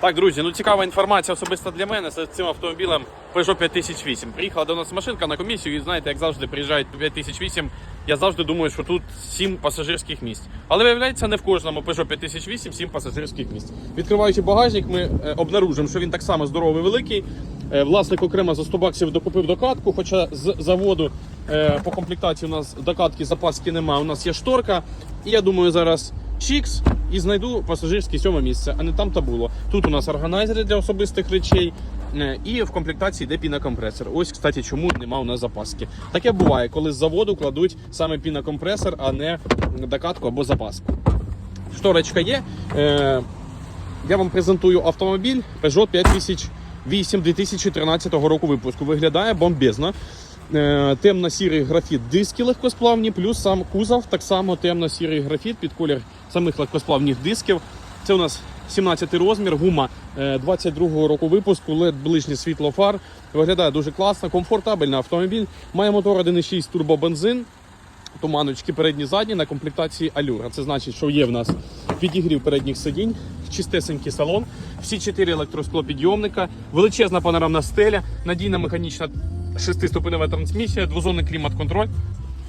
Так, друзі, ну цікава інформація особисто для мене з цим автомобілем Peugeot 5008. Приїхала до нас машинка на комісію, і знаєте, як завжди приїжджають 5008, я завжди думаю, що тут 7 пасажирських місць. Але виявляється, не в кожному Peugeot 5008 7 пасажирських місць. Відкриваючи багажник, ми е, обнаружимо, що він так само здоровий великий. Е, власник окремо за 100 баксів докупив докатку, хоча з заводу е, по комплектації у нас докатки запаски немає. У нас є шторка. І я думаю, зараз чікс і знайду пасажирське сьоме місце, а не там та було. Тут у нас органайзери для особистих речей. е, І в комплектації йде пінокомпресор. Ось, кстати, чому нема у нас запаски. Таке буває, коли з заводу кладуть саме пінокомпресор, а не докатку або запаску. Шторочка є. Е, я вам презентую автомобіль Peugeot 5008 2013 року випуску. Виглядає бомбезно. Е, Темно-сірий графіт, диски легкосплавні, плюс сам кузов, так само темно-сірий графіт під колір самих легкосплавних дисків. Це у нас 17 розмір, гума е, 22 року випуску, LED ближнє світло фар. Виглядає дуже класно, комфортабельний автомобіль. Має мотор 1.6 турбобензин. Туманочки передні задні на комплектації Allure. Це значить, що є в нас підігрів передніх сидінь, чистесенький салон, всі чотири електросклопідйомника, величезна панорамна стеля, надійна механічна шестиступенева трансмісія, двозонний клімат-контроль.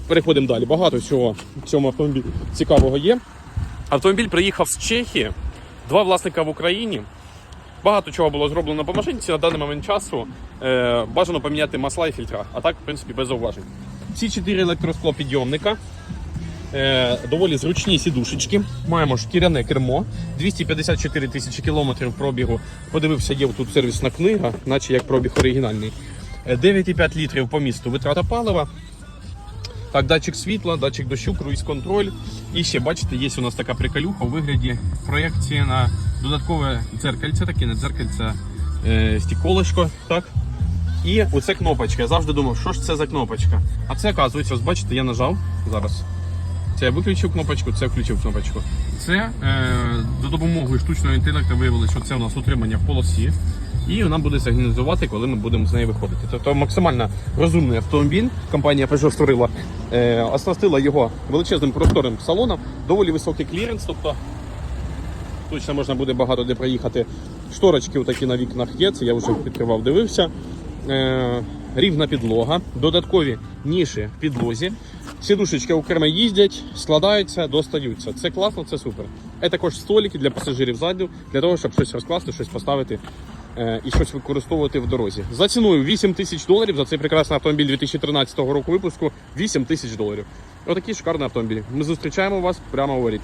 Переходимо далі. Багато всього в цьому автомобілі цікавого є. Автомобіль приїхав з Чехії, два власника в Україні. Багато чого було зроблено по машинці на даний момент часу. Е, бажано поміняти масла і фільтра, а так, в принципі, без зауважень. Всі чотири електросклопідйомника. Е, доволі зручні сідушечки. Маємо шкіряне кермо, 254 тисячі кілометрів пробігу. Подивився, є тут сервісна книга, наче як пробіг оригінальний. Е, 9,5 літрів по місту витрата палива. Так, датчик світла, датчик дощу, круїз-контроль. І ще, бачите, є у нас така приколюха у вигляді проєкції на додаткове дзеркальце, таке не дзеркальце, е, стіколочко. Так? І оце кнопочка. Я завжди думав, що ж це за кнопочка. А це, оказується, ось бачите, я нажав зараз. Це я виключив кнопочку, це включив кнопочку. Це е, за допомогою штучного інтелекту виявилося, що це у нас утримання в полосі. І вона буде сигналізувати, коли ми будемо з неї виходити. Тобто максимально розумний автомобіль. Компанія Peugeot створила, е, оснастила його величезним просторим салоном, доволі високий кліренс, тобто точно можна буде багато де проїхати. Шторочки такі на вікнах є, це я вже відкривав, дивився. Е, рівна підлога, додаткові ніші в підлозі. Сідушечки окремо їздять, складаються, достаються. Це класно, це супер. Це також столики для пасажирів ззаду, для того, щоб щось розкласти, щось поставити і щось використовувати в дорозі. За ціною 8 тисяч доларів за цей прекрасний автомобіль 2013 року випуску 8 тисяч доларів. Отакий шикарний автомобіль. Ми зустрічаємо вас прямо у воріт.